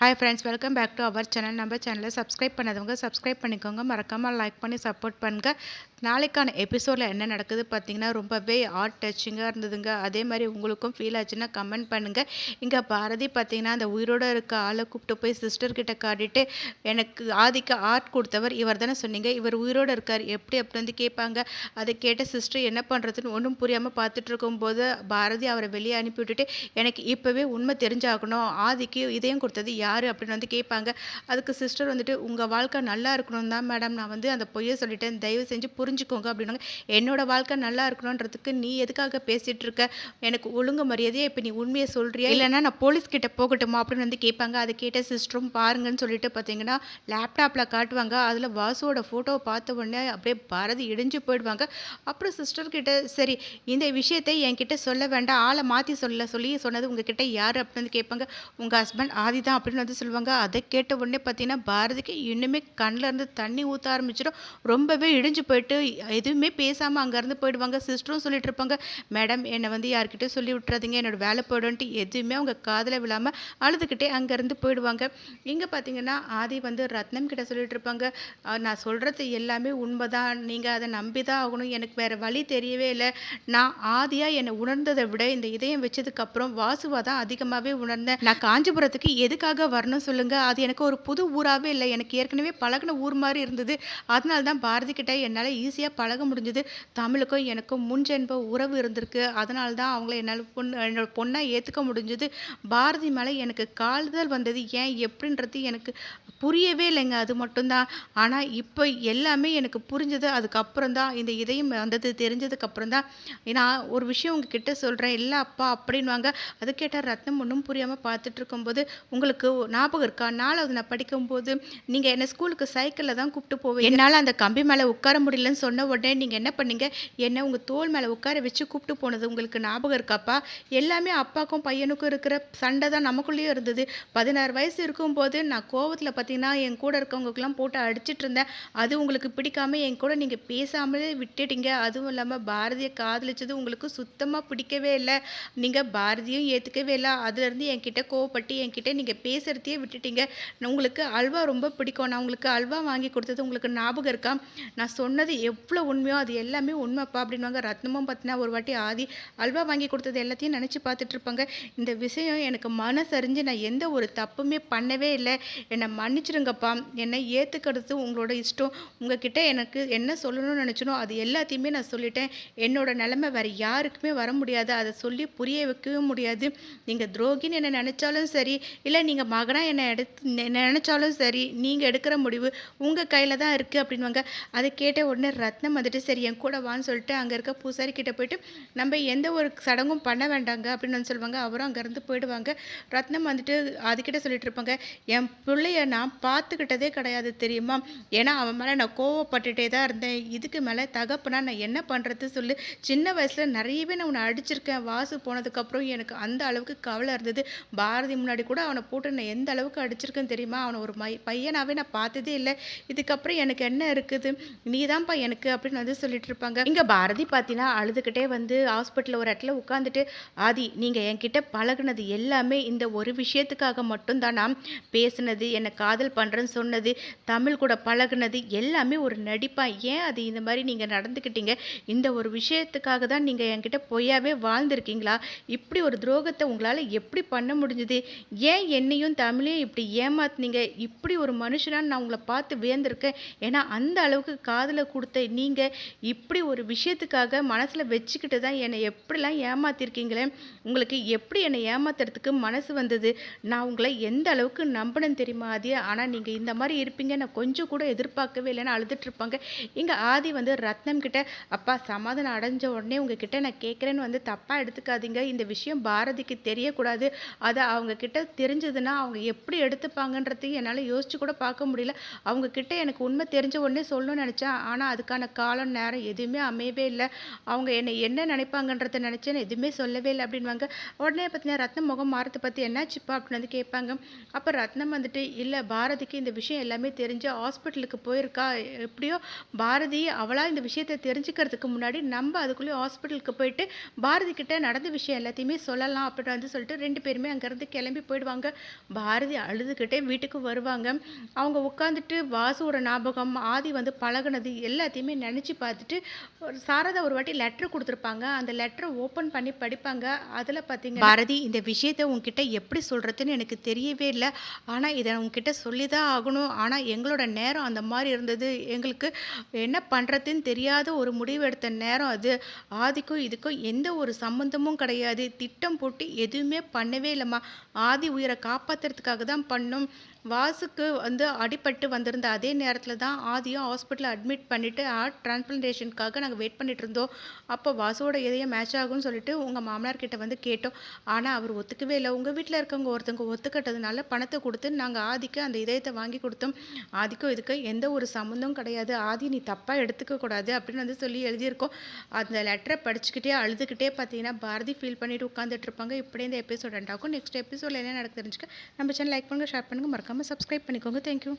Hi friends welcome back to our channel நம்ம சேனலை subscribe பண்ணாதவங்க சப்ஸ்கிரைப் பண்ணிக்கோங்க. மறக்காமல் லைக் பண்ணி சப்போர்ட் பண்ணுங்கள் நாளைக்கான எபிசோடில் என்ன நடக்குது பார்த்தீங்கன்னா ரொம்பவே ஆர்ட் டச்சிங்காக இருந்ததுங்க. அதே மாதிரி உங்களுக்கும் ஃபீல் ஆச்சுன்னா கமெண்ட் பண்ணுங்கள் இங்கே பாரதி பார்த்தீங்கன்னா அந்த உயிரோடு இருக்க ஆளை கூப்பிட்டு போய் சிஸ்டர்கிட்ட காட்டிட்டு எனக்கு ஆதிக்க ஆர்ட் கொடுத்தவர் இவர் தானே சொன்னீங்க. இவர் உயிரோடு இருக்கார். எப்படி அப்படி வந்து கேட்பாங்க. அதை கேட்ட சிஸ்டர் என்ன பண்ணுறதுன்னு ஒன்றும் புரியாமல் பார்த்துட்டு இருக்கும்போது பாரதி அவரை வெளியே அனுப்பி விட்டுட்டு எனக்கு இப்போவே உண்மை தெரிஞ்சாகணும். ஆதிக்கு இதயம் கொடுத்தது யார் அப்படின்னு வந்து கேட்பாங்க. அதுக்கு சிஸ்டர் வந்துட்டு உங்கள் வாழ்க்கை நல்லா இருக்கணும் தான் மேடம் நான் வந்து அந்த பொய்யை சொல்லிட்டேன். தயவு செஞ்சு புரிஞ்சுக்கோங்க அப்படின்னாங்க. என்னோட வாழ்க்கை நல்லா இருக்கணுன்றதுக்கு நீ எதுக்காக பேசிகிட்டு இருக்க? எனக்கு ஒழுங்கு மரியாதையே இப்போ நீ உண்மையை சொல்கிறியா இல்லைன்னா நான் போலீஸ் கிட்ட போகட்டுமா? அப்படின்னு வந்து கேட்பாங்க. அதை கேட்ட சிஸ்டரும் பாருங்கன்னு சொல்லிட்டு பார்த்தீங்கன்னா லேப்டாப்பில் காட்டுவாங்க. அதில் வாசுவோட ஃபோட்டோவை பார்த்த உடனே அப்படியே பாரதி இடிஞ்சு போயிடுவாங்க. அப்புறம் சிஸ்டர்கிட்ட சரி இந்த விஷயத்தை என்கிட்ட சொல்ல வேண்டாம். ஆளை மாற்றி சொல்ல சொல்லி சொன்னது உங்ககிட்ட யார்? அப்படின்னு வந்து கேட்பாங்க. உங்கள் ஹஸ்பண்ட் ஆதி தான். அப்படின்னு வந்து சொல்லுவாங்க. அதை கேட்ட உடனே பார்த்தீங்கன்னா பாரதிக்கு இன்னுமே கண்ணில் இருந்து தண்ணி ஊற்ற ஆரம்பிச்சிடும். ரொம்பவே இடிஞ்சு போயிட்டு எதுவுமே பேசாமல் அங்கேருந்து போயிடுவாங்க. சிஸ்டரும் சொல்லிட்டு இருப்பாங்க மேடம் என்னை வந்து யார்கிட்டயும் சொல்லி விட்டுறாதீங்க. என்னோட வேலை போயிடும்ட்டு எதுவுமே அவங்க காதில் விழாமல் அழுதுகிட்டே அங்கேருந்து போயிடுவாங்க. இங்கே பார்த்தீங்கன்னா ஆதி வந்து ரத்னம் கிட்ட சொல்லிட்டு இருப்பாங்க நான் சொல்கிறது எல்லாமே உண்மை தான் நீங்கள் அதை நம்பி தான் ஆகணும். எனக்கு வேறு வழி தெரியவே இல்லை. நான் ஆதியாக என்னை உணர்ந்ததை விட இந்த இதயம் வச்சதுக்கப்புறம் வாசுவாக தான் அதிகமாகவே உணர்ந்தேன். நான் காஞ்சிபுரத்துக்கு எதுக்காக வரணும் சொல்லுங்கள் அது எனக்கு ஒரு புது ஊராகவே இல்லை. எனக்கு ஏற்கனவே பழகின ஊர் மாதிரி இருந்தது. அதனால தான் பாரதி கிட்ட என்னால் ஈஸியாக பழக முடிஞ்சது. தமிழுக்கும் எனக்கும் முன்ஜென்ப உறவு இருந்திருக்கு. அதனால தான் அவங்கள என்னால் பொண்ணு என்னோட பொண்ணாக ஏற்றுக்க முடிஞ்சது. பாரதி மேலே எனக்கு கால்தல் வந்தது. ஏன்? எப்படின்றது எனக்கு புரியவே இல்லைங்க. அது மட்டும்தான் ஆனால் இப்போ எல்லாமே எனக்கு புரிஞ்சது. அதுக்கப்புறம் தான் இந்த இதயம் வந்தது. தெரிஞ்சதுக்கப்புறம் தான். நான் ஒரு விஷயம் உங்ககிட்ட சொல்கிறேன் இல்லை அப்பா அப்படின்வாங்க அது கேட்டால் ரத்னம் ஒன்றும் புரியாமல் பார்த்துட்டு இருக்கும்போது உங்களுக்கு ஞாபகம் இருக்கா? நாலாவது நான் படிக்கும்போது நீங்கள் என்னை ஸ்கூலுக்கு சைக்கிளில் தான் கூப்பிட்டு போவேன் என்னால் அந்த கம்பி மேலே உட்கார முடியலன்னு சொன்ன உடனே நீங்கள் என்ன பண்ணீங்க? என்னை உங்கள் தோல் மேலே உட்கார வச்சு கூப்பிட்டு போனது உங்களுக்கு ஞாபகம் இருக்காப்பா? எல்லாமே அப்பாக்கும் பையனுக்கும் இருக்கிற சண்டை தான் நமக்குள்ளேயும் இருந்தது. பதினாறு வயசு இருக்கும்போது நான் கோவத்தில் பார்த்தீங்கன்னா என் கூட இருக்கவங்களுக்குலாம் போட்டு அடிச்சிட்டு இருந்தேன். அது உங்களுக்கு பிடிக்காம என் கூட நீங்கள் பேசாமலே விட்டுட்டீங்க. அதுவும் இல்லாமல் பாரதியை காதலிச்சது உங்களுக்கு சுத்தமாக பிடிக்கவே இல்லை. நீங்கள் பாரதியும் ஏற்றுக்கவே இல்லை. அதுலேருந்து என்கிட்ட கோவப்பட்டு என்கிட்ட நீங்கள் பேசுகிறதையே விட்டுட்டீங்க. உங்களுக்கு அல்வா ரொம்ப பிடிக்கும். நான் உங்களுக்கு அல்வா வாங்கி கொடுத்தது உங்களுக்கு ஞாபகம் இருக்கா? நான் சொன்னது எவ்வளோ உண்மையோ அது எல்லாமே உண்மைப்பா அப்படின்வாங்க ரத்னமும் பார்த்தினா ஒரு வாட்டி ஆதி அல்வா வாங்கி கொடுத்தது எல்லாத்தையும் நினச்சி பார்த்துட்டு இருப்பாங்க இந்த விஷயம் எனக்கு மனசறிஞ்சு நான் எந்த ஒரு தப்புமே பண்ணவே இல்லை. என்னை மன்னிச்சிடுங்கப்பா என்னை ஏற்றுக்கிறது உங்களோட இஷ்டம். உங்ககிட்ட எனக்கு என்ன சொல்லணும்னு நினச்சனோ அது எல்லாத்தையுமே நான் சொல்லிட்டேன். என்னோட நிலைமை வேறு யாருக்குமே வர முடியாது. அதை சொல்லி புரிய வைக்கவும் முடியாது. நீங்கள் துரோகின்னு என்ன நினச்சாலும் சரி இல்லை நீங்கள் மகனாக என்னை எடுத்து நினச்சாலும் சரி நீங்கள் எடுக்கிற முடிவு உங்கள் கையில் தான் இருக்குது அப்படின்வாங்க அதை கேட்ட உடனே ரத்னம் வந்துட்டு சரி என் கூட வான்னு சொல்லிட்டு அங்கே இருக்க பூசாரி கிட்டே போயிட்டு நம்ம எந்த ஒரு சடங்கும் பண்ண வேண்டாங்க அப்படின்னு வந்து சொல்லுவாங்க. அவரும் அங்கேருந்து போயிடுவாங்க. ரத்னம் வந்துட்டு அதுக்கிட்ட சொல்லிட்டு இருப்பாங்க என் பிள்ளைய நான் பார்த்துக்கிட்டதே கிடையாது தெரியுமா? ஏன்னா அவன் மேலே நான் கோவப்பட்டுட்டே தான் இருந்தேன். இதுக்கு மேலே தகப்பனா நான் என்ன பண்ணுறது சொல்லு. சின்ன வயசில் நிறையவே நான் உன்னை அடிச்சிருக்கேன். வாசு போனதுக்கப்புறம் எனக்கு அந்த அளவுக்கு கவலை இருந்தது. பாரதி முன்னாடி கூட அவனை போட்டு நான் எந்த அளவுக்கு அடிச்சிருக்கேன்னு தெரியுமா? அவனை ஒரு மை பையனாகவே நான் பார்த்ததே இல்லை. இதுக்கப்புறம் எனக்கு என்ன இருக்குது? நீ தான்ப்பா எனக்கு அப்படின்னு வந்து சொல்லிட்டு இருப்பாங்க. இங்கே பாரதி பார்த்தீங்கன்னா அழுதுகிட்டே வந்து ஹாஸ்பிட்டலில் ஒரு இடத்துல உட்காந்துட்டு ஆதி நீங்கள் என்கிட்ட பழகுனது எல்லாமே இந்த ஒரு விஷயத்துக்காக மட்டும்தான். நான் பேசுனது என்னை காதல் பண்ணுறேன்னு சொன்னது தமிழ் கூட பழகுனது எல்லாமே ஒரு நடிப்பாக ஏன் அது இந்த மாதிரி நீங்கள் நடந்துக்கிட்டீங்க? இந்த ஒரு விஷயத்துக்காக தான் நீங்கள் என்கிட்ட பொய்யாவே வாழ்ந்துருக்கீங்களா? இப்படி ஒரு துரோகத்தை உங்களால் எப்படி பண்ண முடிஞ்சுது? ஏன் என்னையும் தமிழையும் இப்படி ஏமாத்துனீங்க இப்படி ஒரு மனுஷனான்னு நான் உங்களை பார்த்து வியந்திருக்கேன். ஏன்னா அந்த அளவுக்கு காதில் கொடுத்த நீங்கள் இப்படி ஒரு விஷயத்துக்காக மனசில் வச்சுக்கிட்டு தான் என்னை எப்படிலாம் ஏமாத்திருக்கீங்களே உங்களுக்கு எப்படி என்னை ஏமாத்துறதுக்கு மனசு வந்தது? நான் உங்களை எந்த அளவுக்கு நம்பினேன் தெரியுமா ஆதி ஆனால் நீங்கள் இந்த மாதிரி இருப்பீங்க. நான் கொஞ்சம் கூட எதிர்பார்க்கவே இல்லைன்னு அழுதுட்ருப்பாங்க இங்கே ஆதி வந்து ரத்னம் கிட்ட அப்பா சமாதானம் அடைஞ்ச உடனே உங்ககிட்ட நான் கேட்குறேன்னு வந்து தப்பாக எடுத்துக்காதீங்க. இந்த விஷயம் பாரதிக்கு தெரியக்கூடாது. அதை அவங்க கிட்ட தெரிஞ்சதுன்னா அவங்க எப்படி எடுத்துப்பாங்கன்றதையும் என்னால் யோசிச்சு கூட பார்க்க முடியல. அவங்கக்கிட்ட எனக்கு உண்மை தெரிஞ்ச உடனே சொல்லணும்னு நினச்சேன். ஆனால் அதுக்கான காலம் நேரம் எதுவுமே அமையவே இல்லை. அவங்க என்னை என்ன நினைப்பாங்கன்றத நினச்சேன்னு எதுவுமே சொல்லவே இல்லை அப்படின்வாங்க உடனே பார்த்தீங்கன்னா ரத்னம் முகம் மாறத்தை பற்றி என்னாச்சுப்பா அப்படின்னு வந்து கேட்பாங்க. அப்போ ரத்னம் வந்துட்டு இல்லை பாரதிக்கு இந்த விஷயம் எல்லாமே தெரிஞ்சு ஹாஸ்பிட்டலுக்கு போயிருக்கா? எப்படியோ பாரதி அவளாக இந்த விஷயத்தை தெரிஞ்சுக்கிறதுக்கு முன்னாடி நம்ம அதுக்குள்ளேயே ஹாஸ்பிட்டலுக்கு போயிட்டு பாரதி கிட்ட நடந்த விஷயம் எல்லாத்தையுமே சொல்லலாம் அப்படின்னு வந்து சொல்லிட்டு ரெண்டு பேருமே அங்கேருந்து கிளம்பி போயிடுவாங்க. பாரதி அழுதுகிட்டே வீட்டுக்கு வருவாங்க. அவங்க உட்காந்துட்டு வாசுவோட ஞாபகம், ஆதி வந்து பழகுனது எல்லாத்தையுமே நினச்சி பார்த்துட்டு, ஒரு சாரதா ஒரு வாட்டி லெட்டர் கொடுத்துருப்பாங்க அந்த லெட்டரை ஓப்பன் பண்ணி படிப்பாங்க. அதில் பார்த்தீங்கன்னா பாரதி இந்த விஷயத்தை உங்ககிட்ட எப்படி சொல்கிறதுன்னு எனக்கு தெரியவே இல்லை ஆனால் இதை உங்ககிட்ட சொல்லி தான் ஆகணும். ஆனால் எங்களோட நேரம் அந்த மாதிரி இருந்தது. எங்களுக்கு என்ன பண்ணுறதுன்னு தெரியாத ஒரு முடிவு எடுத்த நேரம் அது. ஆதிக்கும் இதுக்கும் எந்த ஒரு சம்மந்தமும் கிடையாது. திட்டம் போட்டு எதுவுமே பண்ணவே இல்லைம்மா ஆதி உயிரை காப்பாற்ற காப்பாற்றுறதுக்காக தான் பண்ணோம். வாசுக்கு வந்து அடிபட்டு வந்திருந்த அதே நேரத்தில் தான் ஆதியும் ஹாஸ்பிட்டலில் அட்மிட் பண்ணிவிட்டு ஹார்ட் டிரான்ஸ்பிளன்டேஷனுக்காக நாங்கள் வெயிட் பண்ணிட்டு இருந்தோம். அப்போ வாசுவோட இதயம் மேட்ச் ஆகும்னு சொல்லிட்டு உங்கள் மாமனார் கிட்ட வந்து கேட்டோம். ஆனால் அவர் ஒத்துக்கவே இல்லை உங்கள் வீட்டில் இருக்கவங்க ஒருத்தவங்க ஒத்துக்கிட்டதுனால பணத்தை கொடுத்து நாங்கள் ஆதிக்கு அந்த இதயத்தை வாங்கி கொடுத்தோம் ஆதிக்கும் இதுக்கும் எந்த ஒரு சம்மந்தமும் கிடையாது. ஆதி நீ தப்பாக எடுத்துக்க கூடாது அப்படின்னு வந்து சொல்லி எழுதியிருக்கோம். அந்த லெட்டரை படிச்சுக்கிட்டே அழுதுகிட்டே பார்த்தீங்கன்னா, பாரதி ஃபீல் பண்ணிட்டு உட்காந்துட்டு இருப்பாங்க. இப்படி இந்த எபிசோட் எண்ட் நெக்ஸ்ட் எபிசோட்ல என்ன நடக்கு தெரிஞ்சுக்க நம்ம சேனல் லைக் பண்ணுங்க, ஷேர் பண்ணுங்க. மறக்காம சப்ஸ்கிரைப் பண்ணிக்கோங்க. Thank you.